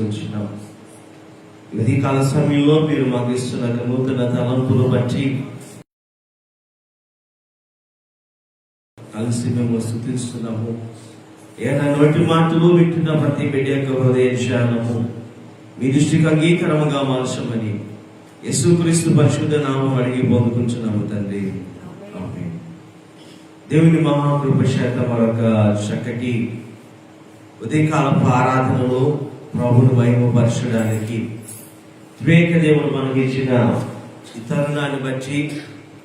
చేసుకొచ్చున్నాం ఇది కాల సమయంలో మీరు మాకు ఇస్తున్న నూతన తలంపులు బట్టి కలిసి మేము స్థుతిస్తున్నాము. ఏనా నోటి మాటలు వింటున్న ప్రతి బిడ్డ యొక్క హృదయ ధ్యానము. మీ దృష్టికి అంగీకరముగా మార్చమని యశుక్రీస్తు పరిశుద్ధ నామం అడిగి పొందుకుంటున్నాము తండ్రి. దేవుని మహాకృప శాత మరొక చక్కటి ఉదయకాలపు ఆరాధనలో ప్రభుని మహిమపరచడానికి వివేక దేవుడు మనకి ఇచ్చిన ఈ తరుణాన్ని బట్టి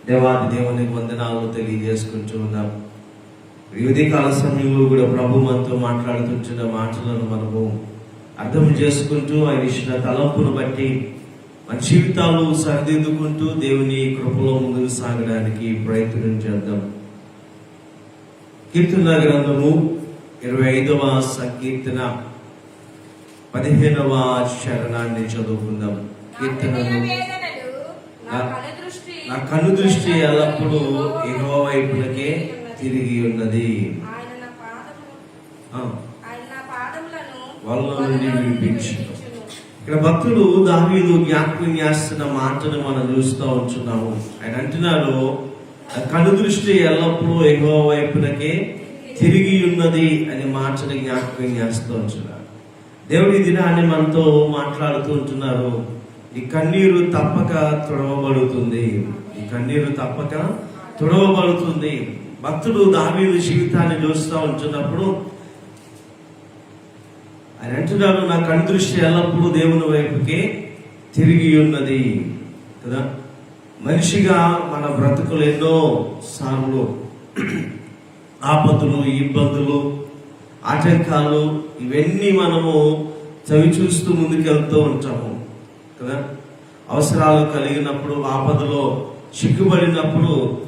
దేవాది దేవునికి వందనాలు తెలియజేసుకుంటూ ఉన్నాం. వివిధ కాల సమయంలో కూడా ప్రభు మనతో మాట్లాడుతుంటున్న మాటలను మనము అర్థం చేసుకుంటూ ఆయన ఇచ్చిన తలంపును బట్టి మన జీవితాలు సరిదిద్దుకుంటూ దేవుని కృపలో ముందుకు సాగడానికి ప్రయత్నం చేద్దాం. కీర్తన గ్రంథము ఇరవై ఐదవ సంకీర్తన. పదిహేనవ చరణాన్ని చదువుకుందాం. కీర్తనలు. నా కను దృష్టి ఎల్లప్పుడూ ఎగువ వైపునకే తిరిగి ఉన్నది. వాళ్ళ నుండి. ఇక్కడ భక్తులు దావీదు జ్ఞాపకం చేస్తున్న మాటను మనం చూస్తూ ఉంటున్నాము. ఆయన అంటున్నారు "నా కను దృష్టి ఎల్లప్పుడూ ఎగువ వైపునకే తిరిగి ఉన్నది అనే మాటని జ్ఞాపకం చేస్తూ ఉంటున్నారు దేవుడి దినాన్ని మనతో మాట్లాడుతూ ఉంటున్నారు. ఈ కన్నీరు తప్పక తుడవబడుతుంది. ఈ కన్నీరు తప్పక తుడవబడుతుంది. భక్తుడు దావీదు జీవితాన్ని చూస్తూ ఉంటున్నప్పుడు ఆయన అంటున్నాడు నా కను దృష్టి ఎల్లప్పుడూ దేవుని వైపుకే తిరిగి ఉన్నది. కదా? మనిషిగా మన బ్రతుకులు ఎన్నో సార్లు ఆపదలు ఇబ్బందులు ఆటంకాలు ఇవన్నీ మనము చవి చూస్తూ ముందుకెళ్తూ ఉంటాము కదా? అవసరాలు కలిగినప్పుడు ఆపదలో చిక్కుబడినప్పుడు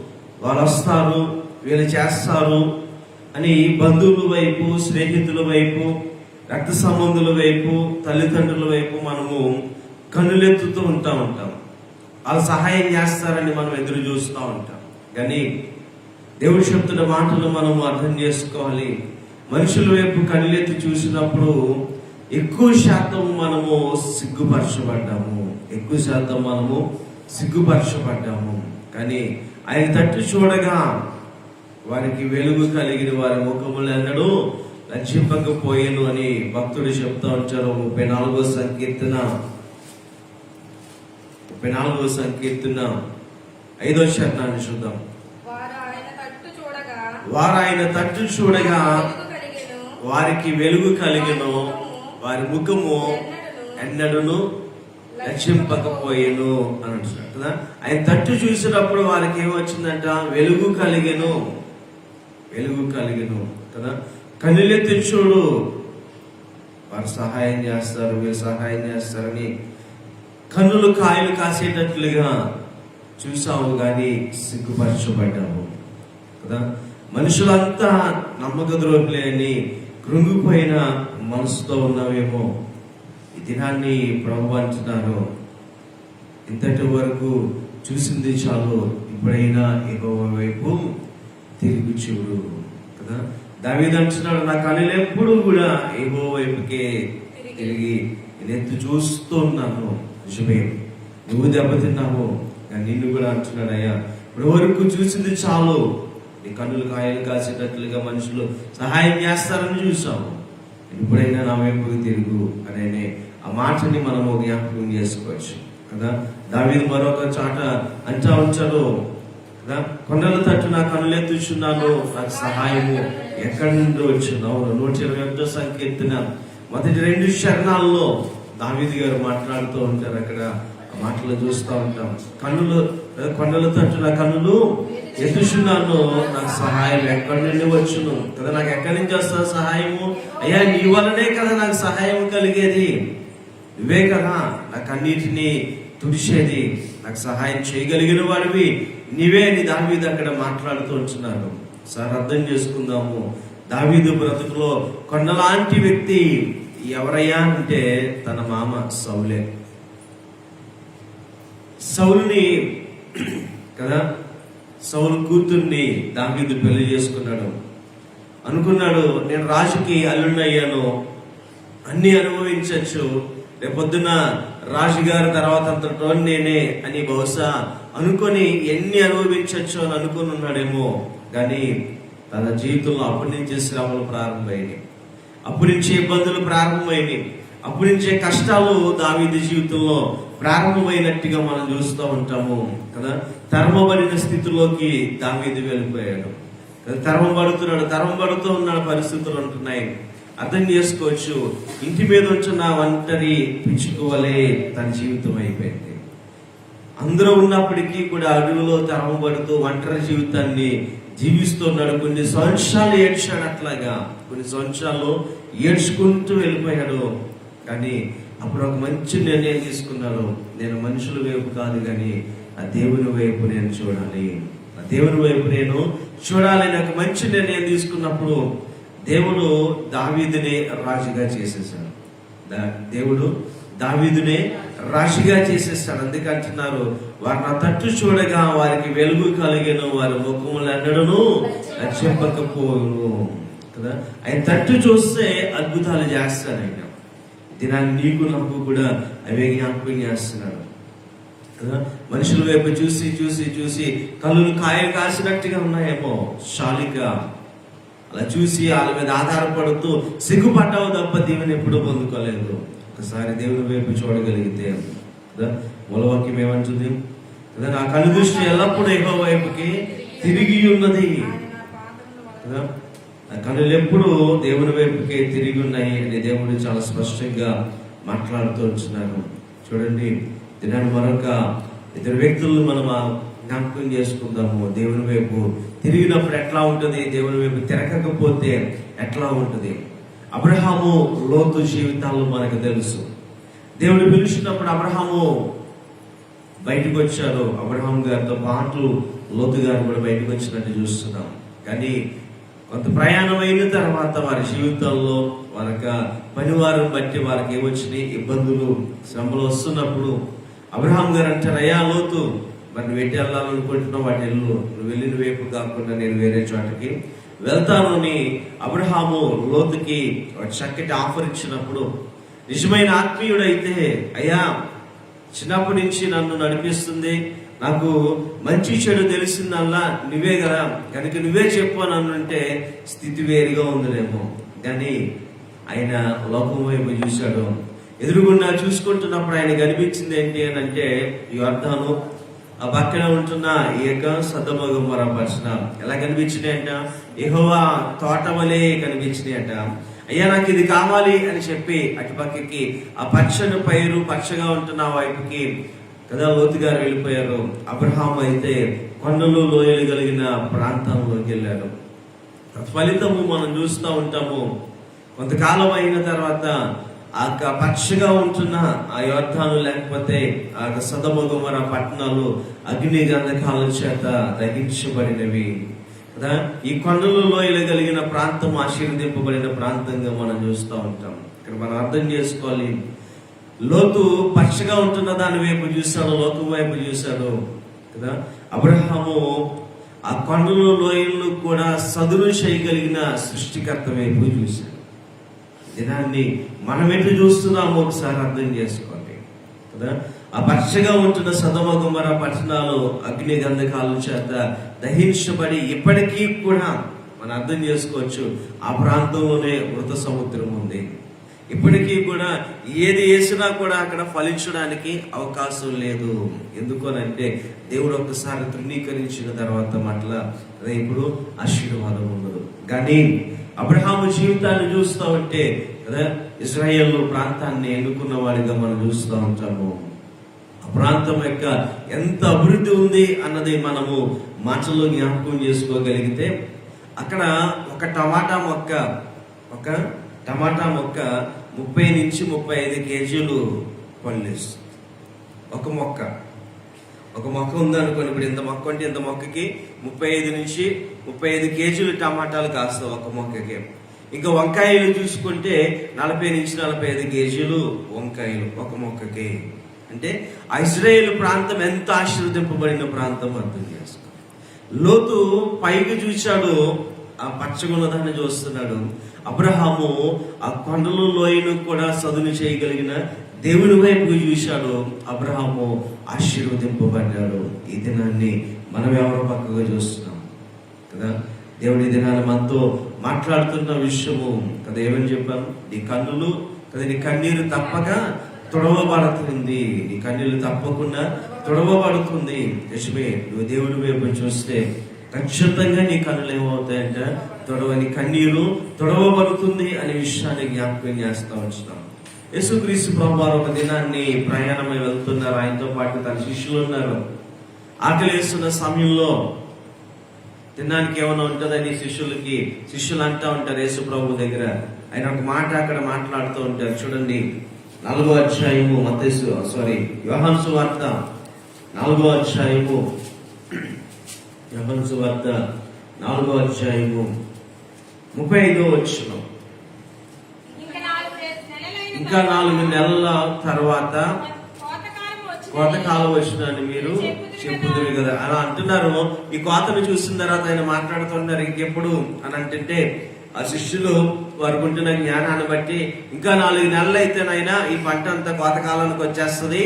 వాళ్ళు వస్తారు వీళ్ళు చేస్తారు అని బంధువుల వైపు స్నేహితుల వైపు రక్త సంబంధుల వైపు తల్లిదండ్రుల వైపు మనము కన్నులెత్తుతూ ఉంటా ఉంటాం. వాళ్ళు సహాయం చేస్తారని మనం ఎదురు చూస్తూ ఉంటాం. కానీ దేవుడి చెప్తున్న మాటలు మనం అర్థం చేసుకోవాలి. మనుషుల వైపు కనులెత్తి చూసినప్పుడు ఎక్కువ శాతం మనము సిగ్గుపరచబడ్డాము. ఎక్కువ శాతం మనము సిగ్గుపరచబడ్డాము. కానీ ఆయన తట్టు చూడగా వారికి వెలుగు కలిగిన వారి ముఖములు ఎన్నడూ లక్షింపకపోయేను అని భక్తుడు చెప్తా ఉంటారు. ముప్పై నాలుగో సంకీర్తన ముప్పై నాలుగో సంకీర్తన ఐదో శరణాన్ని చూద్దాం. వారు ఆయన తట్టు చూడగా వారికి వెలుగు కలిగను వారి ముఖము ఎన్నడను రక్షింపకపోయేను అని అంటున్నాడు కదా? ఆయన తట్టు చూసినప్పుడు వారికి ఏమొచ్చిందంట? వెలుగు కలిగెను వెలుగు కలిగెను కదా? కనులెత్తి చూడు వారు సహాయం చేస్తారు వీరు సహాయం చేస్తారని కన్నులు కాయలు కాసేటట్లుగా చూసాము కానీ సిగ్గుపరచబడ్డాము కదా? మనుషులంతా నమ్మక ద్రోహులే అని కృంగిపోయిన మనసుతో ఉన్నామేమో ఈ దినాన్ని ప్రభు అంటున్నారు ఇంతటి వరకు చూసింది చాలు. ఇప్పుడైనా ఎగవ వైపు తిరిగి చూడు. కదా? దావీదు అంటున్నాడు నా కళ్ళు ఎప్పుడు కూడా ఎగో వైపుకే తిరిగి. నేను ఎత్తు చూస్తూ ఉన్నాను. నిజమే. నువ్వు దెబ్బతిన్నావు. నిన్ను కూడా అంటున్నాడు అయ్యా ఇప్పుడు వరకు చూసింది చాలు. నీ కన్నులు కాయలు కాసేటట్లుగా మనుషులు సహాయం చేస్తారని చూసాము ఎప్పుడైనా నా వైపుకి తిరుగు అనే ఆ మాటని మనము జ్ఞాపకం చేసుకోవచ్చు. కదా? దావీదు మరొక చాట అంటా ఉంచాడు. కదా? కొండల తట్టు నా కనులెత్తుచున్నాను నాకు సహాయము ఎక్కడి నుండి వచ్చినావు నూట ఇరవై ఒకటో సంకీర్తన. మొదటి రెండు శరణాల్లో దావీదు గారు మాట్లాడుతూ ఉంటారు అక్కడ. మాటలు చూస్తూ ఉంటాం. కన్నులు కొండలతో అంటున్న నా కన్నులు ఎత్తుచున్నాను నాకు సహాయం ఎక్కడి నుండి వచ్చును? కదా నాకు ఎక్కడి నుంచి వస్తా సహాయము? అయ్యా నీ వల్లనే కదా నాకు సహాయం కలిగేది. నువ్వే కదా నా కన్నీటిని తుడిచేది. నాకు సహాయం చేయగలిగిన వాడివి. నీవే నీ దావీదు అక్కడ మాట్లాడుతూ ఉంటున్నాను సార్ అర్థం చేసుకుందాము. దావీదు బ్రతుకులో కొండలాంటి వ్యక్తి ఎవరయ్యా అంటే తన మామ సౌలే. సౌలుని కదా? సౌలు కూతుర్ని దావీదు పెళ్ళి చేసుకున్నాడు. అనుకున్నాడు నేను రాజుకి అల్లుడయ్యాను. అన్ని అనుభవించవచ్చు రేపొద్దున రాజుగారి తర్వాత అంతటో నేనే అని బహుశా అనుకొని ఎన్ని అనుభవించవచ్చు అని అనుకుని ఉన్నాడేమో. కానీ తన జీవితంలో అప్పటి నుంచి శ్రమలు ప్రారంభమైనవి అప్పటి నుంచి ఇబ్బందులు ప్రారంభమైనవి అప్పటి నుంచే కష్టాలు దావీది జీవితంలో ప్రారంభమైనట్టుగా మనం చూస్తూ ఉంటాము కదా? తరమబడిన స్థితిలోకి దావీది వెళ్ళిపోయాడు. కదా? తరమబడుతున్నాడు తరమబడుతూ ఉన్న పరిస్థితులు ఉంటున్నాయి. అర్థం చేసుకోవచ్చు ఇంటి మీద ఉంచిన ఒంటరి పిచ్చుకోవలే తన జీవితం అయిపోయింది. అందరూ ఉన్నప్పటికీ కూడా అడవిలో తరమబడుతూ ఒంటరి జీవితాన్ని జీవిస్తున్నాడు కొన్ని సంవత్సరాలు ఏడ్చాడు అట్లాగా. కొన్ని సంవత్సరాలు ఏడ్చుకుంటూ వెళ్ళిపోయాడు. కానీ అప్పుడు ఒక మంచి నిర్ణయం తీసుకున్నాను. నేను మనుషుల వైపు కాదు కానీ ఆ దేవుని వైపు నేను చూడాలి. ఆ దేవుని వైపు నేను చూడాలని నాకు మంచి నిర్ణయం తీసుకున్నప్పుడు దేవుడు దావీదునే రాజుగా చేసేసాడు దేవుడు దావీదునే రాశిగా చేసేస్తాడు అందుకే అంటున్నారు వారు నా తట్టు చూడగా వారికి వెలుగు కలిగను వారి ముఖములు అన్నడను చెప్పకపోను కదా? ఆయన తట్టు చూస్తే అద్భుతాలు చేస్తాడు ఆయన దినాన్ని నీకు నాకు కూడా అవే జ్ఞాపకం చేస్తున్నాడు. కదా? మనుషుల వైపు చూసి చూసి చూసి కళ్ళు కాయ కాసినట్టుగా ఉన్నాయేమో షాలిగా అలా చూసి వాళ్ళ మీద ఆధారపడుతూ సిగ్గుపడ్డావు తప్ప దీవెని ఎప్పుడూ పొందుకోలేదు. ఒకసారి దేవుని వైపు చూడగలిగితే కదా? మూలవాక్యం ఏమంటుంది? కదా నా కను దృష్టి ఎల్లప్పుడూ ఎగో వైపుకి తిరిగి ఉన్నది. కదా? కనులు ఎప్పుడు దేవుని వైపుకే తిరిగి ఉన్నాయి అని దేవుడు చాలా స్పష్టంగా మాట్లాడుతూ వచ్చినారు చూడండి దినాన్ని మరొక ఇద్దరు వ్యక్తులను మనం జ్ఞాపకం చేసుకుందాము. దేవుని వైపు తిరిగినప్పుడు ఎట్లా ఉంటుంది? దేవుని వైపు తిరగకపోతే ఎట్లా ఉంటుంది? అబ్రహాము లోతు జీవితాలు మనకు తెలుసు. దేవుడు పిలిచినప్పుడు అబ్రహాము బయటకు వచ్చారు అబ్రహాం గారితో పాటు లోతు గారు కూడా బయటకు వచ్చినట్టు చూస్తున్నాం. కానీ కొంత ప్రయాణం అయిన తర్వాత వారి జీవితంలో వారి యొక్క పనివారం బట్టి వారికి ఏమొచ్చినాయి? ఇబ్బందులు శ్రమలు వస్తున్నప్పుడు అబ్రహాం గారు అంటారు అయ్యా లోతు మరి నువ్వు ఎట్టి వెళ్ళాలనుకుంటున్నావు? వాటి ఇల్లు నువ్వు వెళ్ళిన వైపు కాకుండా నేను వేరే చోటకి వెళ్తాను. అని అబ్రహాము లోతుకి చక్కటి ఆఫర్ ఇచ్చినప్పుడు నిజమైన ఆత్మీయుడైతే అయ్యా చిన్నప్పటి నుంచి నన్ను నడిపిస్తుంది నాకు మంచి చెడు తెలిసిందల్లా నువ్వే కదా. కనుక నువ్వే చెప్పు అని అంటే స్థితి వేరుగా ఉందిలేమో. కానీ ఆయన లోకం వైపు చూశాడు. ఎదురుగుండా చూసుకుంటున్నప్పుడు ఆయన కనిపించింది ఏంటి అని అంటే ఈ అర్థాను ఆ పక్కన ఉంటున్న ఈ యొక్క సద్దమగమర పర్సన ఎలా కనిపించినాయి అంట? ఎహోవా తోట వలె కనిపించినాయి అంట. అయ్యా నాకు ఇది కావాలి అని చెప్పి అటు పక్కకి ఆ పచ్చని పైరు పచ్చగా ఉంటున్న ఆ వైపుకి కదా లోతు గారు వెళ్ళిపోయారు. అబ్రహాం అయితే కొండలు లోయలు కలిగిన ప్రాంతంలోకి వెళ్ళారు ఫలితము మనం చూస్తూ ఉంటాము. కొంతకాలం అయిన తర్వాత ఆ యొక్క పక్షిగా ఉంటున్న ఆ యోద్ధాలు లేకపోతే ఆ యొక్క సదమగుమర పట్టణాలు అగ్ని గంధకాల చేత దహించబడినవి కదా? ఈ కొండలు లోయలు కలిగిన ప్రాంతం ఆశీర్వదింపబడిన ప్రాంతంగా మనం చూస్తూ ఉంటాం. ఇక్కడ మనం అర్థం చేసుకోవాలి. లోతు పక్షగా ఉంటున్న దాని వైపు చూశాడు లోతు వైపు చూశాడు కదా? అబ్రహాము ఆ కొండలు లోయలను కూడా సదురు చేయగలిగిన సృష్టికర్త వైపు చూశాడు. దినాన్ని మనం ఎటు చూస్తున్నామో ఒకసారి అర్థం చేసుకోండి కదా? ఆ పక్షగా ఉంటున్న సదమ గుమర పట్టణాలు అగ్ని గంధకాల చేత దహించబడి ఇప్పటికీ కూడా మనం అర్థం చేసుకోవచ్చు ఆ ప్రాంతంలోనే మృత సముద్రం ఉంది. ఇప్పటికీ కూడా ఏది వేసినా కూడా అక్కడ ఫలించడానికి అవకాశం లేదు. ఎందుకనంటే దేవుడు ఒక్కసారి తృణీకరించిన తర్వాత మట్ల అదే ఇప్పుడు ఆశీర్వాదం ఉండదు. కానీ అబ్రహాము జీవితాన్ని చూస్తూ ఉంటే కదా ఇజ్రాయేల్ ప్రాంతాన్ని ఎన్నుకున్న వాడిగా మనం చూస్తూ ఉంటాము. ఆ ప్రాంతం యొక్క ఎంత అభివృద్ధి ఉంది అన్నది మనము మాటల్లో జ్ఞాపకం చేసుకోగలిగితే అక్కడ ఒక టమాటా మొక్క ఒక టమాటా మొక్క ముప్పై నుంచి ముప్పై ఐదు కేజీలు పండిస్తుంది ఒక మొక్క. ఒక మొక్క ఉందనుకోండి ఇప్పుడు ఇంత మొక్క అంటే ఇంత మొక్కకి ముప్పై ఐదు నుంచి ముప్పై ఐదు కేజీలు టమాటాలు కాస్తాయి ఒక మొక్కకి. ఇంకా వంకాయలు చూసుకుంటే నలభై నుంచి నలభై ఐదు కేజీలు వంకాయలు ఒక మొక్కకి. అంటే ఇజ్రాయేల్ ప్రాంతం ఎంత ఆశీర్వదింపబడిన ప్రాంతం అర్థం చేసుకో. లోతు పైకి చూశాడు ఆ పచ్చగున్నదాన్ని చూస్తున్నాడు. అబ్రహాము ఆ కొండలు లోయను కూడా సదును చేయగలిగిన దేవుని వైపు చూశాడు. అబ్రహాము ఆశీర్వదింపబడ్డాడు. ఈ దినాన్ని మనం ఎవరో పక్కగా చూస్తున్నాం. కదా? దేవుడి దినాన్ని మనతో మాట్లాడుతున్న విషయము. కదా ఏమని చెప్పాం? నీ కన్నులు కదా నీ కన్నీరు తప్పక తొడవబడుతుంది. నీ కన్నీరు తప్పకుండా తొడవబడుతుంది. నిజమే నువ్వు దేవుడి వైపు చూస్తే ఖచ్చితంగా నీ కన్నులు ఏమవుతాయంట? తొడవని కన్నీరు తొడవబడుతుంది అనే విషయాన్ని జ్ఞాపకం చేస్తూ వచ్చినాం యేసుక్రీస్తు ప్రభువారు ఒక దినాన్ని ప్రయాణమై వెళ్తున్నారు. ఆయనతో పాటు తన శిష్యులు ఉన్నారు. ఆకలి వేస్తున్న సమయంలో తినడానికి ఏమైనా ఉంటుందని శిష్యులకి శిష్యులు అంటా ఉంటారు యేసు ప్రభు దగ్గర. ఆయన ఒక మాట అక్కడ మాట్లాడుతూ ఉంటారు. చూడండి నాలుగో అధ్యాయము మతేసు సారీ యోహాన్సు వార్త నాలుగో అధ్యాయము. యోహాన్సు వార్త నాలుగో అధ్యాయము. ముప్పై ఐదో వచ్చిన ఇంకా నాలుగు నెలల తర్వాత కోతకాలం వచ్చిందని మీరు చెప్పుదురు కదా. అలా అంటున్నారు. ఈ కోతను చూసిన తర్వాత ఆయన మాట్లాడుతున్నారు ఇంకెప్పుడు? అని అంటుంటే ఆ శిష్యులు వారికి ఉంటున్న జ్ఞానాన్ని బట్టి ఇంకా నాలుగు నెలలు అయితేనైనా ఈ పంట అంతా కోతకాలానికి వచ్చేస్తది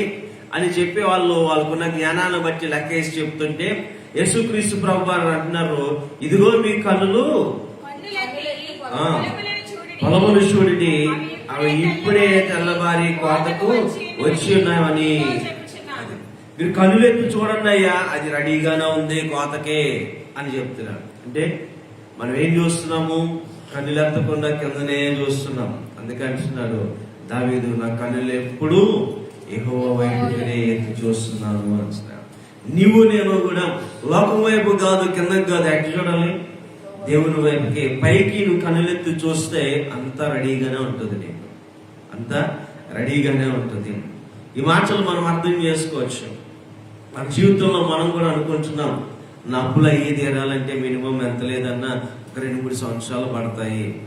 అని చెప్పి వాళ్ళు వాళ్ళకున్న జ్ఞానాన్ని బట్టి లెక్కేసి చెప్తుంటే యేసుక్రీస్తు ప్రభు వారు అంటున్నారు ఇదిగో మీ కన్నులు కన్నులెత్తి ఆ. పొలములను చూడుడి. పొలములు చూడండి అవి ఇప్పుడే తెల్లబారి కోతకు వచ్చి ఉన్నాయని. చెప్పుచున్నాను. మీరు కనులెత్తి చూడండి అయ్యా అది రెడీగానే ఉంది కోతకే అని చెప్తున్నారు. అంటే మనం ఏం చూస్తున్నాము? కన్నులెత్తకుండా కిందనే చూస్తున్నాం. అందుకే అంటున్నాడు దావీదు నా కన్నులు ఎప్పుడు ఎహోవ వైపునే ఎత్తి చూస్తున్నాను అంటున్నాడు. నీవు నేను కూడా లోకం వైపు కాదు కిందకి కాదు ఎట్టు చూడాలి? దేవుని వైపుకి పైకి నువ్వు కనులెత్తి చూస్తే అంతా రెడీగానే ఉంటుంది నీకు అంతా రెడీగానే ఉంటుంది ఈ మాటలు మనం అర్థం చేసుకోవచ్చు. మన జీవితంలో మనం కూడా అనుకుంటున్నాం నా అప్పులు అయ్యి తీరాలంటే మినిమం ఎంత లేదన్నా ఒక రెండు మూడు సంవత్సరాలు పడతాయి.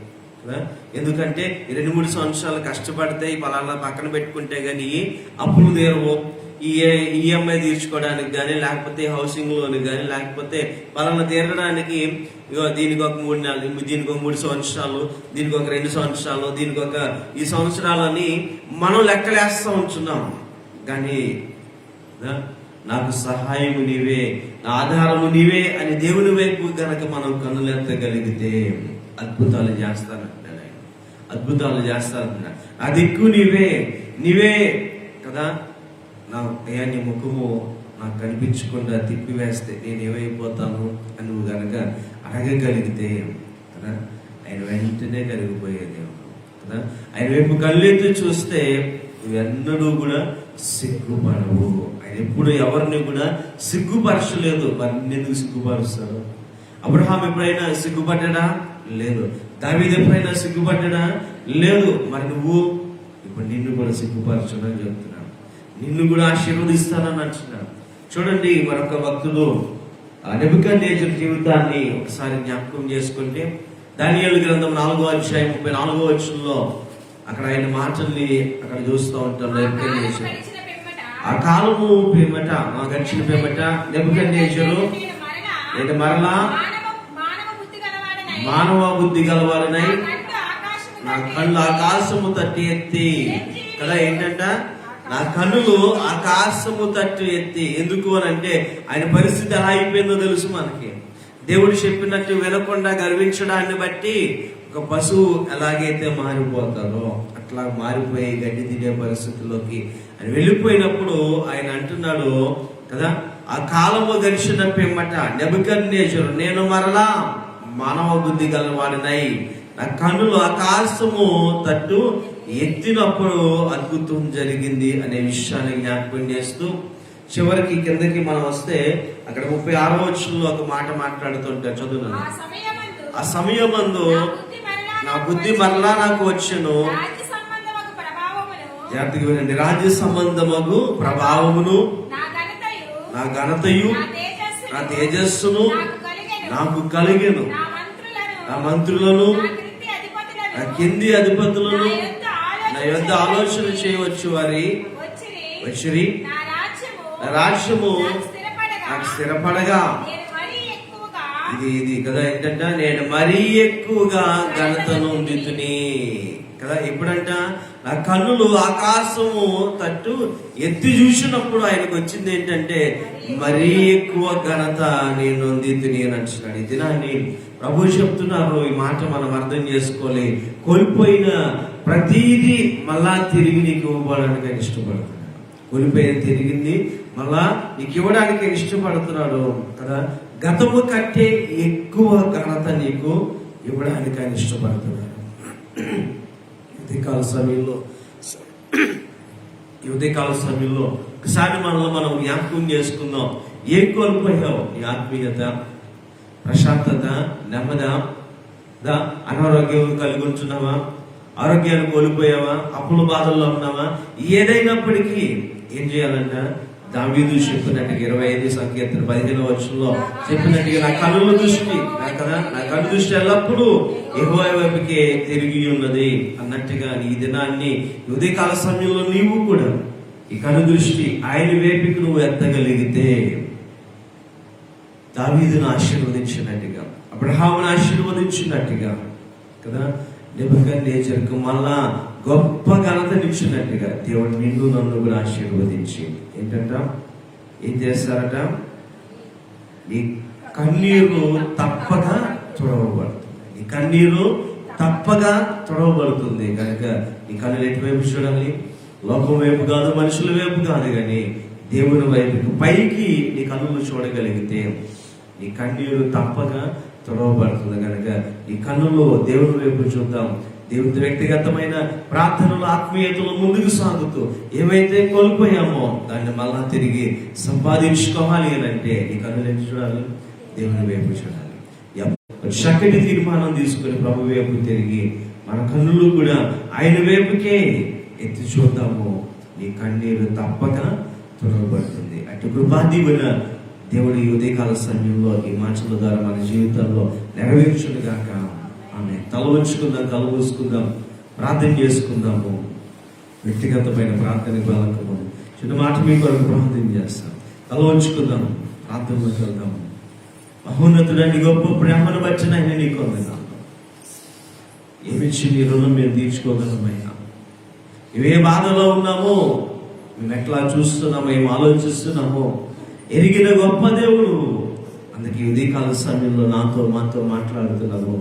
కదా? ఎందుకంటే రెండు మూడు సంవత్సరాలు కష్టపడితే ఈ పలానా పక్కన పెట్టుకుంటే కానీ అప్పులు తీరవు. ఈ ఈఎంఐ తీర్చుకోవడానికి కానీ లేకపోతే హౌసింగ్ లోన్ కానీ లేకపోతే పలానా తీరడానికి ఇగో దీనికి ఒక మూడు నెలలు దీనికి ఒక మూడు సంవత్సరాలు దీనికి ఒక రెండు సంవత్సరాలు దీనికి ఒక ఈ సంవత్సరాలని మనం లెక్కలేస్తూ ఉంటున్నాం. కానీ నాకు సహాయము నీవే నా ఆధారము నీవే అని దేవుని వైపు గనక మనం కన్నులెత్తగలిగితే అద్భుతాలు చేస్తానంటున్నాడు ఆయన అద్భుతాలు చేస్తానంటున్నాడు నా దిక్కు నీవే నీవే కదా? నా అయ్యా నీ ముఖము నాకు కనిపించకుండా తిప్పివేస్తే నేను ఏమైపోతాను? అని నువ్వు గనక అడగగలిగితే కదా? ఆయన వెంటనే కరిగిపోయే కదా? ఆయన వైపు కళ్ళెత్తి చూస్తే నువ్వెన్నడూ కూడా సిగ్గుపడవు. ఆయన ఎప్పుడు ఎవరిని కూడా సిగ్గుపరచలేదు. మరి ఎందుకు సిగ్గుపరుస్తారు అబ్రహాం ఎప్పుడైనా సిగ్గుపడ్డా? లేదు. దావీద్ ఎప్పుడైనా సిగ్గుపడ్డా? లేదు. మరి నువ్వు ఇప్పుడు నిన్ను కూడా సిగ్గుపరచడం చెప్తున్నాను నిన్ను కూడా ఆశీర్వదిస్తానని అంటున్నాను చూడండి మరొక భక్తుడు నెబుకన్నేజర్ జీవితాన్ని ఒకసారి జ్ఞాపకం చేసుకుంటే దానియేలు గ్రంథం నాలుగో అధ్యాయం ముప్పై నాలుగో వచ్చంలో అక్కడ ఆయన మాటల్ని అక్కడ చూస్తూ ఉంటాం ఆ కాలము పిమ్మట. ఆ గడిచిన పిమ్మట నెబుకన్నేజరు నేను మరలా నేను మరలా మానవ బుద్ధి గలవారినై నా కళ్ళు ఆకాశము తట్టి. ఎత్తి. కదా ఏంటంట? నా కన్నులు ఆకాశము తట్టు ఎత్తి ఎందుకు అని అంటే ఆయన పరిస్థితి ఎలా అయిపోయిందో తెలుసు మనకి. దేవుడు చెప్పినట్టు వినకుండా గర్వించడాన్ని బట్టి ఒక పశువు ఎలాగైతే మారిపోతారో అట్లా మారిపోయి గడ్డి తినే పరిస్థితిలోకి ఆయన వెళ్ళిపోయినప్పుడు ఆయన అంటున్నాడు కదా ఆ కాలము గడిచిన పిమ్మట నెబుకన్నేశ్వరు నేను మరలా మానవ బుద్ధి గలవాడినై. నా కన్నులు ఆకాశము తట్టు ఎత్తినప్పుడు అద్భుతం జరిగింది అనే విషయాన్ని జ్ఞాపకం చేస్తూ చివరికి కిందకి మనం వస్తే అక్కడ ముప్పై ఆరో వచ్చంలో ఒక మాట మాట్లాడుతుంటారు చదువున్నాను సమయమందు ఆ సమయమందు నా బుద్ధి మరలా నాకు వచ్చును. రాజ్య సంబంధమగు ప్రభావమును. జాగ్రత్తగా వినండి. రాజ్య సంబంధమగు ప్రభావమును. నా ఘనతయు. నా తేజస్సును. నాకు కలిగెను. నా మంత్రులను. నా కింది అధిపతులను. యొద్ద ఆలోచన. చేయవచ్చు వారి? వచ్చిరి. రాజ్యము నాకు స్థిరపడగా. ఇది ఇది కదా ఏంటంట నేను మరీ ఎక్కువగా ఘనతను ఉందితుని కదా ఎప్పుడంట? నా కన్నులు ఆకాశము తట్టు ఎత్తి చూసినప్పుడు ఆయనకు వచ్చింది ఏంటంటే మరీ ఎక్కువ ఘనత నేను నొందితుని అని అంటున్నాడు ఇది దినాన్ని ప్రభు చెప్తున్నారు ఈ మాట మనం అర్థం చేసుకోవాలి. కోల్పోయిన ప్రతిదీ మళ్ళా తిరిగి నీకు ఇవ్వడానికి ఆయన ఇష్టపడుతున్నాడు. కోల్పోయిన తిరిగింది మళ్ళా నీకు ఇవ్వడానికి ఇష్టపడుతున్నాడు కదా. గతము కంటే ఎక్కువ ఘనత నీకు ఇవ్వడానికి ఆయన ఇష్టపడుతున్నాడు. ఉదయకాల సమయంలో ఈ ఉదయకాల సమయంలో ఒకసారి మనలో మనం జ్ఞాపకం చేసుకుందాం. ఏం కోల్పోయావు? ఈ ఆత్మీయత ప్రశాంతత నెమ్మద అనారోగ్యం కలిగి ఉంటున్నావా? ఆరోగ్యాన్ని కోల్పోయావా? అప్పుల బాధల్లో ఉన్నావా? ఏదైనప్పటికీ ఏం చేయాలంటే? దావీదు చెప్పినట్టుగా ఇరవై ఐదు సంకీర్తన పదిహేను వర్షంలో చెప్పినట్టుగా నా కళ్ళ దృష్టి నా కదా నా కన్ను దృష్టి ఎల్లప్పుడూ ఎగువ వైపుకే తిరిగి ఉన్నది అన్నట్టుగా ఈ దినాన్ని ఈ ఉదయకాల సమయంలో నీవు కూడా ఈ కను దృష్టి ఆయన వైపుకి నువ్వు ఎత్తగలిగితే. దావీదును ఆశీర్వదించినట్టుగా అబ్రహామును ఆశీర్వదించినట్టుగా కదా? నిబంధన నేచర్కు మళ్ళా గొప్ప ఘనతనిచ్చినట్టుగా దేవుడు నిన్ను నన్ను కూడా ఆశీర్వదించి. ఏంటంట? ఏం చేస్తారట? నీ కన్నీరు తప్పక తుడవబడుతుంది. నీ కన్నీరు తప్పగా తుడవబడుతుంది. కనుక నీ కన్నులు ఎటువైపు చూడాలి లోకం వైపు కాదు మనుషుల వైపు కాదు కానీ దేవుని వైపుకి పైకి నీ కన్నులు చూడగలిగితే నీ కన్నీరు తప్పక తుడవబడుతుంది. కనుక నీ కన్నులు దేవుని వైపు చూద్దాం. దేవుని వ్యక్తిగతమైన ప్రార్థనలు ఆత్మీయతలు ముందుకు సాగుతూ ఏవైతే కోల్పోయామో దాన్ని మళ్ళా తిరిగి సంపాదించుకోవాలి అని అంటే నీ కన్నులు చూడాలి దేవుని వైపు చూడాలి. చక్కటి తీర్మానం తీసుకుని ప్రభు వైపు తిరిగి మన కన్నులు కూడా ఆయన వైపుకే ఎత్తి చూద్దాము. నీ కన్నీరు తప్పక తుడవబడుతుంది. అటు కృపాదీవున దేవుడి ఉదయకాల సమయంలో ఈ మాటల ద్వారా మన జీవితంలో నెరవేర్చుడుగాక ఆమె తల ఉంచుకుందాం తల మూసుకుందాం ప్రార్థన చేసుకుందాము. వ్యక్తిగతమైన ప్రార్థన బలకము చిన్న మాట మీ కొరకు ప్రార్థన చేస్తాం. తల ఉంచుకుందాం ప్రార్థనలోకి వెళ్దాము మహోన్నతుడని గొప్ప ప్రేమను వచ్చిన ఆయన నీకు వందనాలు ఏమిచ్చి నీ రుణం మేము తీర్చుకోగలమయ్యా? ఇవే బాధలో ఉన్నామో మేము ఎట్లా చూస్తున్నామో ఏం ఆలోచిస్తున్నామో ఎరిగిన గొప్ప దేవుడు. అందుకే ఈ కాల సమయంలో నాతో మాతో మాట్లాడుతున్నాము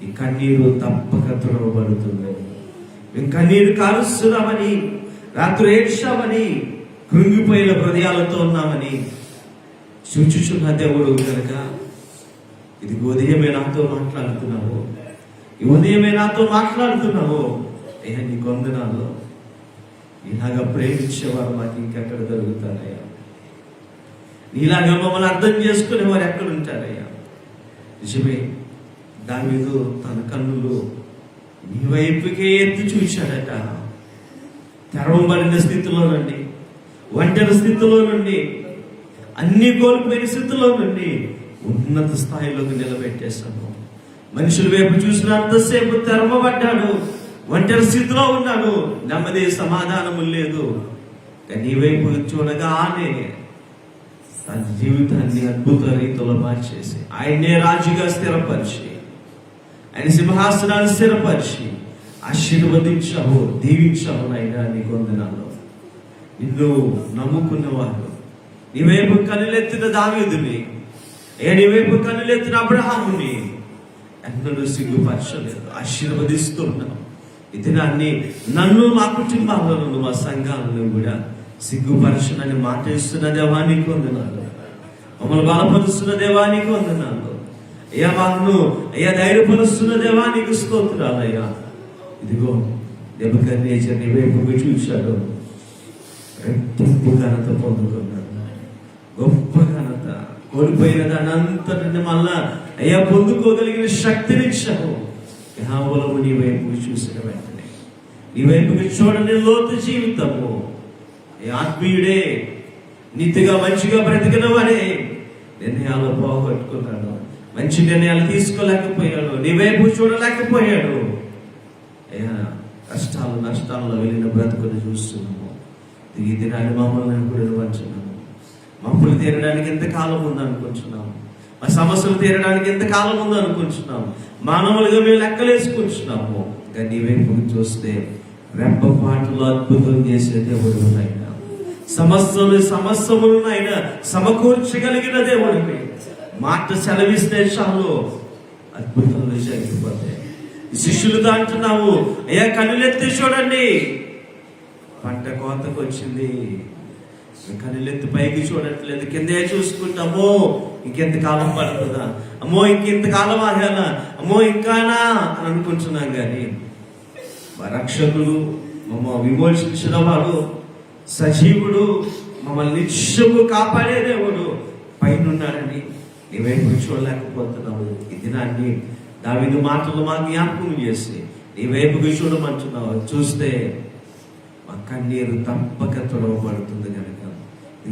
ఈ కన్నీరు తప్పక తుడవబడుతుంది ఇంకా నీరు కారుస్తున్నామని రాత్రి ఏడ్చామని కృంగిపోయిన హృదయాలతో ఉన్నామని సూచుచున్న దేవుడు కనుక ఇది ఉదయమే నాతో మాట్లాడుతున్నావు ఈ ఉదయమే నాతో మాట్లాడుతున్నావు. అయ్యా నీ కొందనాలు ఇలాగ ప్రేమించేవారు మాకు ఇంకెక్కడ దొరుకుతారయ్యా? నీలాగా మమ్మల్ని అర్థం చేసుకునే వారు ఎక్కడ ఉంటారయ్యా? నిజమే దావీదు తన కన్నులు నీ వైపుకే ఎత్తి చూశాడట. తెరవబడిన స్థితిలో నుండి ఒంటరి స్థితిలో నుండి అన్ని కోల్పోయిన స్థితిలో నుండి ఉన్నత స్థాయిలోకి నిలబెట్టేశాము మనుషుల వైపు చూసినంతసేపు తెరవబడ్డాడు. ఒంటరి స్థితిలో ఉన్నాడు. నెమ్మది సమాధానము లేదు. కానీ నీ వైపు చూడగానే తన జీవితాన్ని అద్భుత రీతిలో మార్చేసి ఆయనే రాజుగా స్థిరపరిచి ఆయన సింహాసనాన్ని స్థిరపరిచి ఆశీర్వదించావు దీవించావు నాయన నీ కొందనాలు నిన్ను నమ్ముకున్నవారు నీ వైపు కనులెత్తిన దావీదుని ఏ నీ వైపు కనులెత్తిన అబ్రహాముని ఎన్నడూ సిగ్గుపరచలేదు ఆశీర్వదిస్తున్నావు ఈ దినాన్ని నన్ను మా కుటుంబాలను మా సంఘాలను కూడా సిగ్గుపరచనని మాట ఇస్తున్న దేవానికి వందనాలు. మమ్మల్ని బలపరుస్తున్న దేవానికి వందనాలు. అయ్యా మాను అయ్యా ధైర్యపరుస్తున్న దేవానికి స్తోత్రాలయ్యా ఇదిగో దెబ్బకర్నేచర్ నీ వైపు చూశాడు. రెట్టింపు ఘనత పొందుకున్నాడు. గొప్ప ఘనత. కోల్పోయిన దాని అంతటిని మళ్ళా అయ్యా పొందుకోగలిగిన శక్తినిచ్చావు కేవలము నీ వైపు చూసిన వెంటనే. నీ వైపుకి చూడని లోతు జీవితము. ఆత్మీయుడే నీతిగా మంచిగా బ్రతికిన వాడే. నిర్ణయాలు పోగొట్టుకున్నాడు. మంచి నిర్ణయాలు తీసుకోలేకపోయాడు నీ వైపు చూడలేకపోయాడు. అయ్యా కష్టాలు నష్టాల్లో వెళ్ళిన బ్రతుకుని చూస్తున్నాము. ఈ దినాన్ని మమ్మల్ని కూడా వంచున్నాము మమ్మల్ని తీరడానికి ఎంత కాలం అనుకుంటున్నాము. మా సమస్యలు తీరడానికి ఎంత కాలం ఉందనుకుంటున్నాము మానవులుగా మేము లెక్కలేసుకుంటున్నాము కానీ నీ వైపు చూస్తే రెప్పపాటులో అద్భుతం చేసే దేవుడు అయినా సమస్యలు సమస్యములను ఆయన సమకూర్చగలిగిన దేవుడివి మాట సెలవిస్తే చాలు. అద్భుతాలు జరిగిపోతాయి శిష్యులుగా అంటున్నావు అయ్యా కనులెత్తి చూడండి. పంట కోతకు వచ్చింది. కనులెత్తి పైకి చూడట్లేదు. కిందే చూసుకుంటామో ఇంకెంత కాలం పడుతుందా? అమ్మో ఇంకెంత కాలం ఆగాలా అమ్మో ఇంకానా? అని అనుకుంటున్నాం కానీ మా రక్షకుడు మమ్మ విమోచించిన వాడు సజీవుడు మమ్మల్ని నిత్యము కాపాడే దేవుడు పైనున్నాడని నీవే కూర్చోలేకపోతున్నావు? వైపు చూడలేకపోతున్నావు ఈ దినాన్ని దావిదు మాటలు మా జ్ఞాపకం చేసి నీ వైపుకి చూడమంటున్నావు చూస్తే మా కన్నీరు తప్పక తొడవబడుతుంది కనుక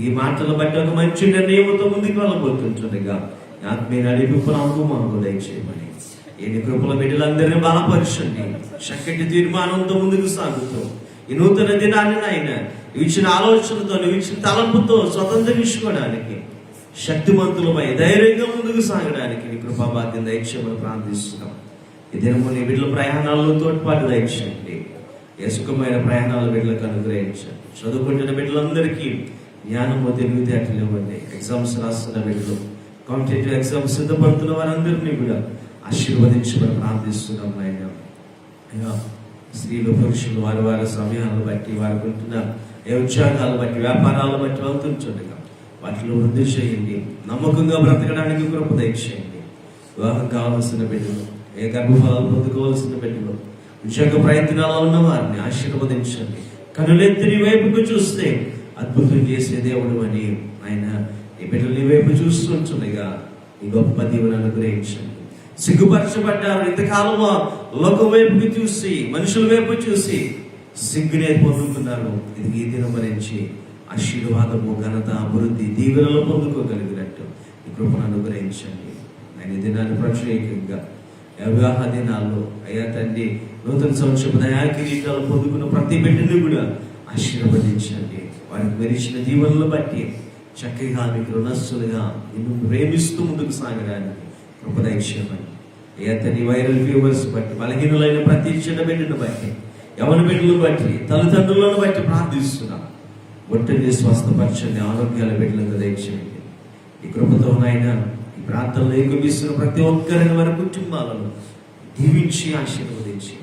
ఈ మాటలు బట్టి ఒక మంచి నిర్ణయంతో ముందుకు వెళ్ళబోతుంటుండగా ఆత్మీయ నడిపింపు నాకు మాకు దయచేయమని. ఎన్ని కృపల బిడ్డలందరినీ బలపరచండి. చక్కటి తీర్మానంతో ముందుకు సాగుతూ ఈ నూతన దినాన్ని ఆయన ఇచ్చిన ఆలోచనతో ఇచ్చిన తలంపుతో స్వతంత్రించుకోవడానికి శక్తిమంతులమై ధైర్యంగా ముందుకు సాగడానికి నీ కృపాభాగ్యం దయచేయమని ప్రార్థిస్తున్నాం. ఈ దినము నీ వీళ్ళ ప్రయాణాల్లో తోడ్పాటు దయచేయండి. యసుకమైన ప్రయాణాలు బిడ్డలకు అనుగ్రహించండి. చదువుకుంటున్న బిడ్డలందరికీ జ్ఞానము తెలివితేటలు ఇవ్వండి. ఎగ్జామ్స్ రాస్తున్న బిడ్డలు కాంపిటేటివ్ ఎగ్జామ్స్ సిద్ధపడుతున్న వారందరినీ కూడా ఆశీర్వదించమని ప్రార్థిస్తున్నాం ఆయన అయ్యా స్త్రీలు పురుషులు వారి వారి సమయాలను బట్టి వారికి ఉంటున్న ఏ ఉద్యోగాలు బట్టి వ్యాపారాలను బట్టి వెళ్తుంటుండగా వాటిలో వృద్ధి చేయండి. నమ్మకంగా బ్రతకడానికి కృప దయచేయండి. వివాహం కావాల్సిన బిడ్డలు ఏ గర్భఫలాలు పొందుకోవాల్సిన బిడ్డలు ఉద్యోగ ప్రయత్నాలు ఉన్న వారిని ఆశీర్వదించండి. కనులెత్తిని వైపుకు చూస్తే అద్భుతం చేసే దేవుడు అని ఆయన ఈ బిడ్డలు నీ వైపు చూస్తుంటుండగా ఈ గొప్ప దీవెన అనుగ్రహించండి. సిగ్గుపరచబడ్డారు. ఇంతకాలము లోకం వైపుకి చూసి మనుషుల వైపు చూసి సిగ్గునే పొందుకున్నారు ఇది ఈ దినం నుంచి ఆశీర్వాదము ఘనత అభివృద్ధి దీవెనలు పొందుకోగలిగినట్టు ఈ కృపను అనుగ్రహించండి. ఆయన దినాన్ని ప్రత్యేకంగా. వివాహ దినాల్లో అయ్యా తండ్రి నూతన సంవత్సరం దయాకిరీటాలు పొందుకున్న ప్రతి బిడ్డని కూడా ఆశీర్వదించండి. వారికి మెరిచిన జీవనలు బట్టి చక్కగా మీకు రుణస్సులుగా నిన్ను ప్రేమిస్తూ ముందుకు సాగడానికి కృపదయక్షేమని అయ్యా తండ్రి వైరల్ వ్యూవర్స్ బట్టి బలహీనులైన ప్రతి చిన్న బిడ్డను బట్టి ఎవరి బిడ్డలు బట్టి తల్లిదండ్రులను బట్టి ప్రార్థిస్తున్నాం. ఒట్టని స్వస్థపరచండి ఆరోగ్యాల బిడ్డలకు దయచేయండి. ఈ కృపతో నాయన ఈ ప్రాంతంలో ఏకమిస్తున్న ప్రతి ఒక్కరిని వారి కుటుంబాలను దీవించి ఆశీర్వదించి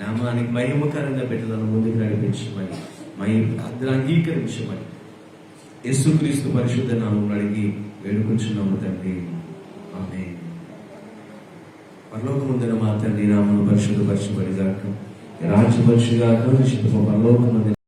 నామానికి మహిమకరంగా బిడ్డలను ముందుకు నడిపించమని మై ప్రార్థన అంగీకరించమని యేసుక్రీస్తు పరిశుద్ధ నామం అడిగి వేడుకుంటున్నాము తండ్రి. ఆమె పరలోకముందన మా తండ్రి నామను పరిశుద్ధపరచబడి గాక రాజ్యపరిచిగాక పరలోకముందన